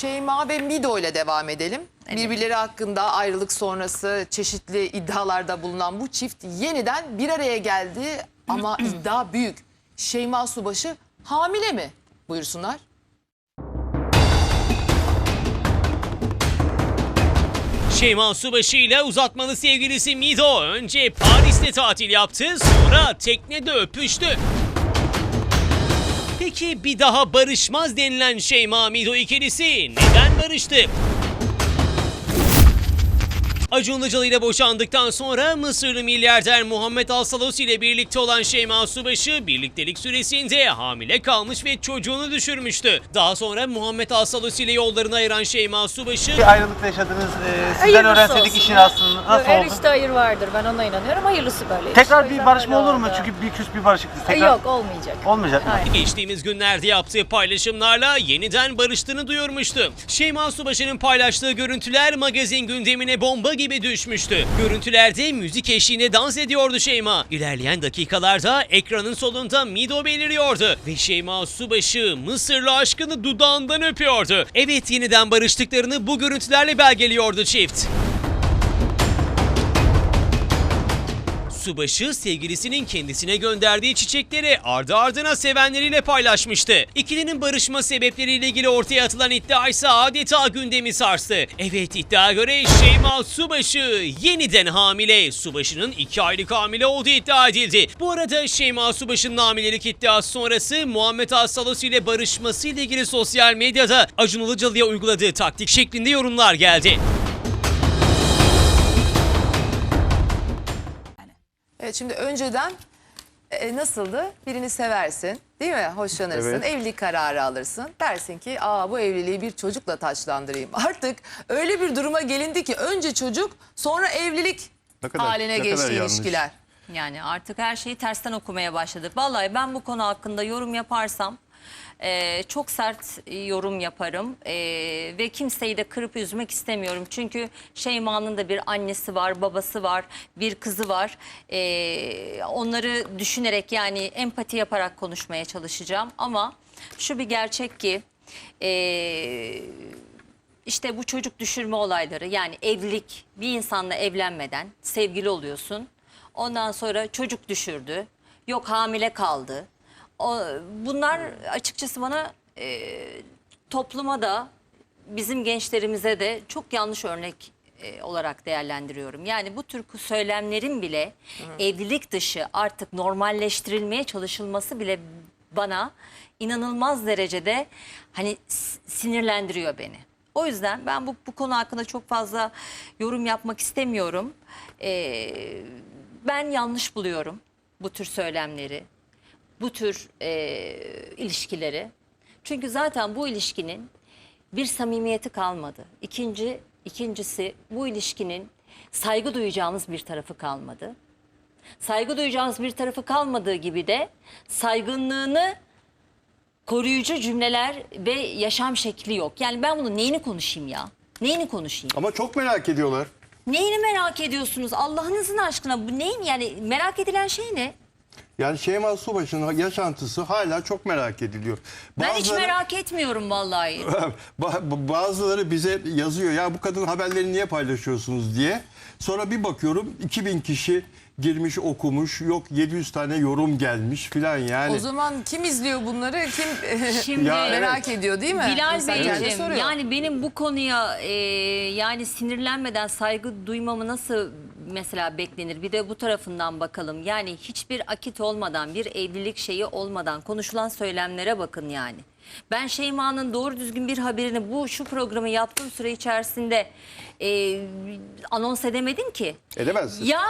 Şeyma ve Mido ile devam edelim. Birbirleri hakkında ayrılık sonrası çeşitli iddialarda bulunan bu çift yeniden bir araya geldi ama iddia büyük. Şeyma Subaşı hamile mi? Buyursunlar. Şeyma Subaşı ile uzatmalı sevgilisi Mido önce Paris'te tatil yaptı sonra teknede öpüştü. Peki bir daha barışmaz denilen Şeyma Mido ikilisi neden barıştı? Acun Ilıcalı ile boşandıktan sonra Mısırlı milyarder Muhammed Al-Salos ile birlikte olan Şeyma Subaşı birliktelik süresinde hamile kalmış ve çocuğunu düşürmüştü. Daha sonra Muhammed Al-Salos ile yollarını ayıran Şeyma Subaşı Bir ayrılıkta yaşadınız. Ee, sizden Hayırlısı öğrenseydik olsun işin aslında nasıl Her oldu? işte hayır vardır. Ben ona inanıyorum. Hayırlısı böyle. Tekrar bir barışma olur mu? oldu. Çünkü bir küs bir barışıktı. Ay, Tekrar Yok olmayacak. olmayacak mı? Hayır. Geçtiğimiz günlerde yaptığı paylaşımlarla yeniden barıştığını duyurmuştu. Şeyma Subaşı'nın paylaştığı görüntüler magazin gündemine bomba gibi düşmüştü. Görüntülerde müzik eşliğinde dans ediyordu Şeyma. İlerleyen dakikalarda ekranın solunda Mido beliriyordu. Ve Şeyma Subaşı Mısırlı aşkını dudağından öpüyordu. Evet yeniden barıştıklarını bu görüntülerle belgeliyordu çift. Subaşı sevgilisinin kendisine gönderdiği çiçekleri ardı ardına sevenleriyle paylaşmıştı. İkilinin barışma sebepleriyle ilgili ortaya atılan iddia ise adeta gündemi sarstı. Evet iddia göre Şeyma Subaşı yeniden hamile. Subaşı'nın iki aylık hamile olduğu iddia edildi. Bu arada Şeyma Subaşı'nın hamilelik iddiası sonrası Muhammed Assalos ile barışması ile ilgili sosyal medyada Acun Ilıcalı'ya uyguladığı taktik şeklinde yorumlar geldi. Evet şimdi önceden e, nasıldı? Birini seversin değil mi? Hoşlanırsın. Evet. Evlilik kararı alırsın. Dersin ki aa bu evliliği bir çocukla taçlandırayım. Artık öyle bir duruma gelindi ki önce çocuk sonra evlilik Ne kadar- haline ne kadar geçti yanlış. ilişkiler. Yani artık her şeyi tersten okumaya başladık. Vallahi ben bu konu hakkında yorum yaparsam e, çok sert yorum yaparım E, ve kimseyi de kırıp üzmek istemiyorum. Çünkü Şeyma'nın da bir annesi var, babası var, bir kızı var. E, onları düşünerek yani empati yaparak konuşmaya çalışacağım. Ama şu bir gerçek ki... E, işte bu çocuk düşürme olayları yani evlilik bir insanla evlenmeden sevgili oluyorsun. Ondan sonra çocuk düşürdü. Yok hamile kaldı. O, bunlar açıkçası bana e, topluma da bizim gençlerimize de çok yanlış örnek e, olarak değerlendiriyorum. Yani bu tür söylemlerin bile evlilik dışı artık normalleştirilmeye çalışılması bile bana inanılmaz derecede hani sinirlendiriyor beni. O yüzden ben bu, bu konu hakkında çok fazla yorum yapmak istemiyorum. Ee, ben yanlış buluyorum bu tür söylemleri, bu tür e, ilişkileri. Çünkü zaten bu ilişkinin bir samimiyeti kalmadı. İkinci, ikincisi bu ilişkinin saygı duyacağımız bir tarafı kalmadı. Saygı duyacağımız bir tarafı kalmadığı gibi de saygınlığını koruyucu cümleler ve yaşam şekli yok. Yani ben bunu neyini konuşayım ya? Neyini konuşayım? Ama çok merak ediyorlar. Neyini merak ediyorsunuz? Allah'ınızın aşkına bu neyin yani merak edilen şey ne? Yani Şeyma Subaşı'nın yaşantısı hala çok merak ediliyor. Ben hiç Bazıları- merak etmiyorum vallahi. Ba- Bazıları bize yazıyor ya bu kadın haberleri niye paylaşıyorsunuz diye. Sonra bir bakıyorum 2000 kişi girmiş okumuş yok 700 tane yorum gelmiş filan yani. O zaman kim izliyor bunları? Kim Şimdi Ya evet. merak ediyor değil mi? Bilal Beyciğim soruyor. yani benim bu konuya e, yani sinirlenmeden saygı duymamı nasıl mesela beklenir? Bir de bu tarafından bakalım. Yani hiçbir akit olmadan bir evlilik şeyi olmadan konuşulan söylemlere bakın yani. Ben Şeyma'nın doğru düzgün bir haberini bu şu programı yaptığım süre içerisinde e, anons edemedim ki. Edemezsin. Ya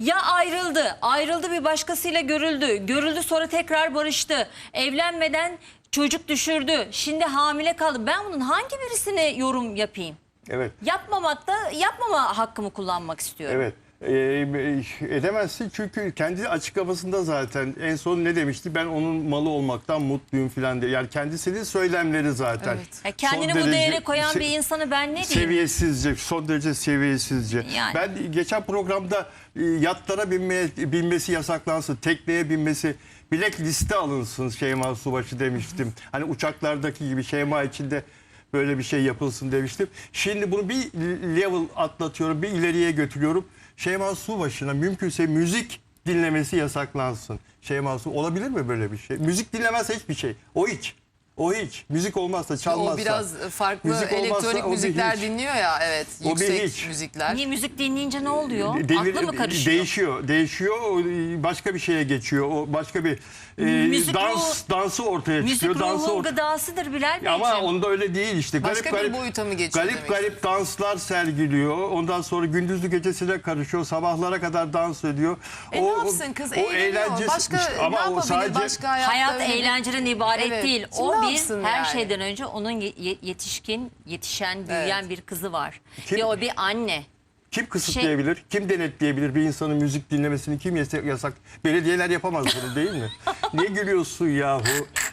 ya ayrıldı. Ayrıldı bir başkasıyla görüldü. Görüldü sonra tekrar barıştı. Evlenmeden çocuk düşürdü. Şimdi hamile kaldı. Ben bunun hangi birisine yorum yapayım? Evet. Yapmamakta yapmama hakkımı kullanmak istiyorum. Evet. Ee, edemezsin çünkü kendi açıklamasında zaten en son ne demişti? Ben onun malı olmaktan mutluyum filan diye. Yani kendisinin söylemleri zaten. Evet. Ya kendini Son bu değere koyan se- bir insanı ben ne diyeyim? Seviyesizce, son derece seviyesizce. Yani. Ben geçen programda e, yatlara binmeye, binmesi yasaklansın, tekneye binmesi, bilek liste alınsın Şeyma Subaşı demiştim. Hani uçaklardaki gibi Şeyma içinde böyle bir şey yapılsın demiştim. Şimdi bunu bir level atlatıyorum, bir ileriye götürüyorum. Şeyma Subaşı'na mümkünse müzik dinlemesi yasaklansın. Şeyma Su olabilir mi böyle bir şey? Müzik dinlemezse hiçbir şey. O hiç. O hiç. Müzik olmazsa, çalmazsa. O biraz farklı Müzik olmazsa elektronik o bir müzikler dinliyor ya evet O bir yüksek hiç. müzikler. Niye müzik dinleyince ne oluyor? Devir- Aklı mı karışıyor? Değişiyor, değişiyor. O, e, Başka bir şeye geçiyor. O başka bir e, Müzik dans dansı ortaya Müzik çıkıyor. Dansı ruhun ortaya gıdasıdır Bilal Beyciğim. ama onda öyle değil işte. Başka bir boyuta mı geçiyor Garip demek garip danslar sergiliyor. Ondan sonra gündüzlü gecesine karışıyor. Sabahlara kadar dans ediyor. E ne yapsın kız? Eğleniyor. Başka ne yapabilir? Başka hayatta Hayat öyle bir- eğlenceden ibaret Evet. değil. Şimdi O ne yapsın her yani? şeyden önce onun ye- ye- yetişkin, yetişen, büyüyen Evet. bir kızı var. Kim? Ve o bir anne. Kim kısıtlayabilir? Şey- Kim denetleyebilir bir insanın müzik dinlemesini? Kim yasa- yasak? Belediyeler yapamaz bunu değil mi? Niye gülüyorsun yahu?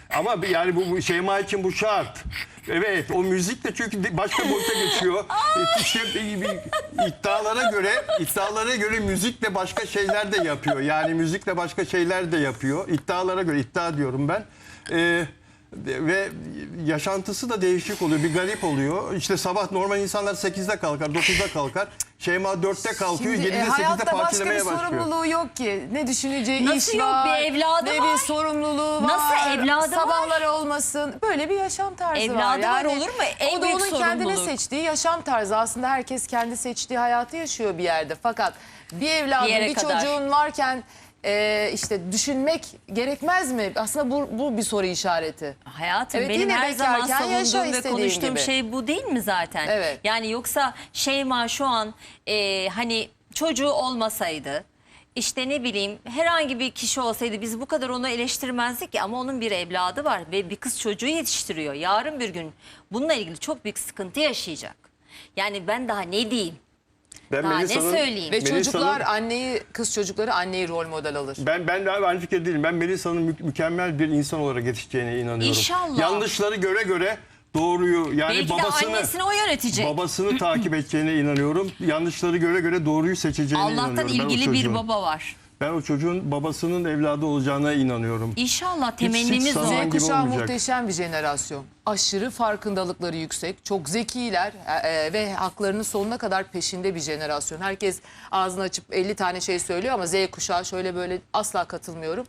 Ama bir- yani bu, bu Şeyma için bu şart. Evet o müzik de çünkü başka boyuta geçiyor. E, işte bir- bir- iddialara göre iddialara göre müzikle başka şeyler de yapıyor. Yani müzikle başka şeyler de yapıyor. İddialara göre iddia diyorum ben. Ee, ve yaşantısı da değişik oluyor. Bir garip oluyor. İşte sabah normal insanlar 8'de kalkar, 9'da kalkar. Şeyma 4'te kalkıyor, Şimdi, 7'de e, 8'de hayatta başka bir başlıyor. sorumluluğu yok ki. Ne düşüneceği Nasıl iş yok? var. Bir evladı ne var. bir sorumluluğu var. Nasıl evladı var? Sabahları olmasın. Böyle bir yaşam tarzı var. Evladı var, olur mu? En o da onun kendine seçtiği yaşam tarzı. Aslında herkes kendi seçtiği hayatı yaşıyor bir yerde. Fakat bir evladın, Bir bir, çocuğun varken e, işte düşünmek gerekmez mi? Aslında bu, bu bir soru işareti. Hayatım Evet, benim yine her zaman bekarken yaşa savunduğum ve istediğin konuştuğum gibi. şey bu değil mi zaten? Evet. Yani yoksa Şeyma şu an e, hani çocuğu olmasaydı işte ne bileyim herhangi bir kişi olsaydı biz bu kadar onu eleştirmezdik ki ama onun bir evladı var ve bir kız çocuğu yetiştiriyor. Yarın bir gün bununla ilgili çok büyük sıkıntı yaşayacak. Yani ben daha ne diyeyim? Ben Daha ne Melisa'nın- söyleyeyim? Ve Melisa'nın- çocuklar anneyi, kız çocukları anneyi rol model alır. Ben ben de aynı fikir değilim. Ben Melisa'nın mü- mükemmel bir insan olarak yetişeceğine inanıyorum. İnşallah. Yanlışları göre göre doğruyu yani Belki de babasını annesini o yönetecek. babasını takip edeceğine inanıyorum. Yanlışları göre göre doğruyu seçeceğine Allah'tan inanıyorum. Ben o ilgili bir çocuğun. baba var. Ben o çocuğun babasının evladı olacağına inanıyorum. İnşallah temennimiz o. Z kuşağı olmayacak. muhteşem bir jenerasyon. Aşırı farkındalıkları yüksek, çok zekiler e, e, ve haklarının sonuna kadar peşinde bir jenerasyon. Herkes ağzını açıp 50 tane şey söylüyor ama Z kuşağı şöyle böyle asla katılmıyorum.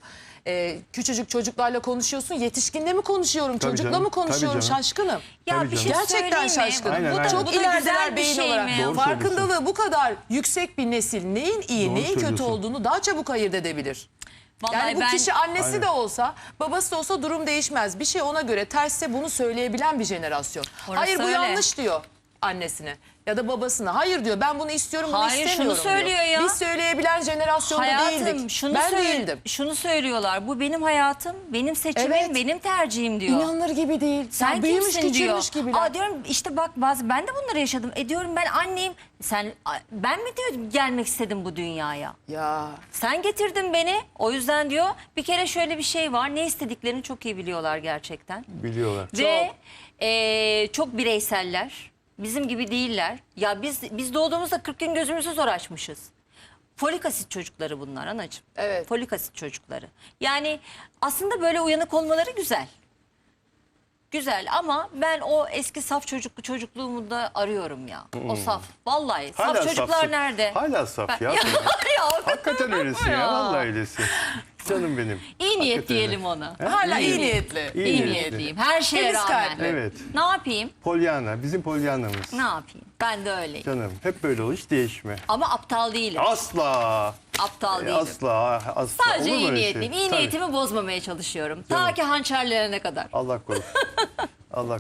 E, küçücük çocuklarla konuşuyorsun, yetişkinle mi konuşuyorum, Tabii çocukla canım, mı konuşuyorum tabii şaşkınım. Ya Tabii bir şey canım. Gerçekten şaşkınım. Aynen, bu da. Çok bu da güzel ilerideler bir beyin şey olarak. mi? Doğru Farkındalığı bu kadar yüksek bir nesil neyin iyi, Doğru neyin kötü olduğunu daha çabuk ayırt edebilir. Vallahi Yani bu ben- kişi annesi Aynen. de olsa, babası da olsa durum değişmez. Bir şey ona göre tersse bunu söyleyebilen bir jenerasyon. Orası Hayır bu öyle. yanlış diyor annesine ya da babasına. Hayır diyor ben bunu istiyorum bunu Hayır, şunu istemiyorum söylüyor diyor. ya. Biz söyleyebilen jenerasyonda Hayatım değildik. şunu ben söyle- değildim. Şunu söylüyorlar. Bu benim hayatım, benim seçimim, Evet. benim tercihim diyor. İnanılır gibi değil. Sen Ya büyümüş kimsin diyor. küçülmüş gibiler. Aa diyorum işte bak bazı ben de bunları yaşadım. E diyorum ben anneyim. Sen a- ben mi diyor gelmek istedim bu dünyaya? Ya Sen getirdin beni. O yüzden diyor bir kere şöyle bir şey var. Ne istediklerini çok iyi biliyorlar gerçekten. Biliyorlar. Ve e, çok bireyseller. Bizim gibi değiller. Ya biz biz doğduğumuzda 40 gün gözümüzü zor açmışız. Folik asit çocukları bunlar anacığım. Evet. Folik asit çocukları. Yani aslında böyle uyanık olmaları güzel. Güzel ama ben o eski saf çocuk çocukluğumu da arıyorum ya. O saf. Vallahi saf Hala çocuklar safsın. nerede? Hala saf ya. ya, hakikaten öylesin ya. Vallahi öylesin. Canım benim. İyi niyet Hakikaten diyelim ona. hala iyi, iyi niyetli. İyi İyi niyetli. niyetliyim. Her şeye Temiz rağmen. kalpli. Evet. Ne yapayım? Polyana. Bizim Polyana'mız. Ne yapayım? Ben de öyleyim. Canım hep böyle olur. Hiç değişme. Ama aptal değilim. Asla. Aptal değilim. Asla. Asla. Sadece Olur mu iyi öyle şey? niyetliyim. İyi Tabii. niyetimi bozmamaya çalışıyorum. Ta ki hançerlerine kadar. Allah korusun. Allah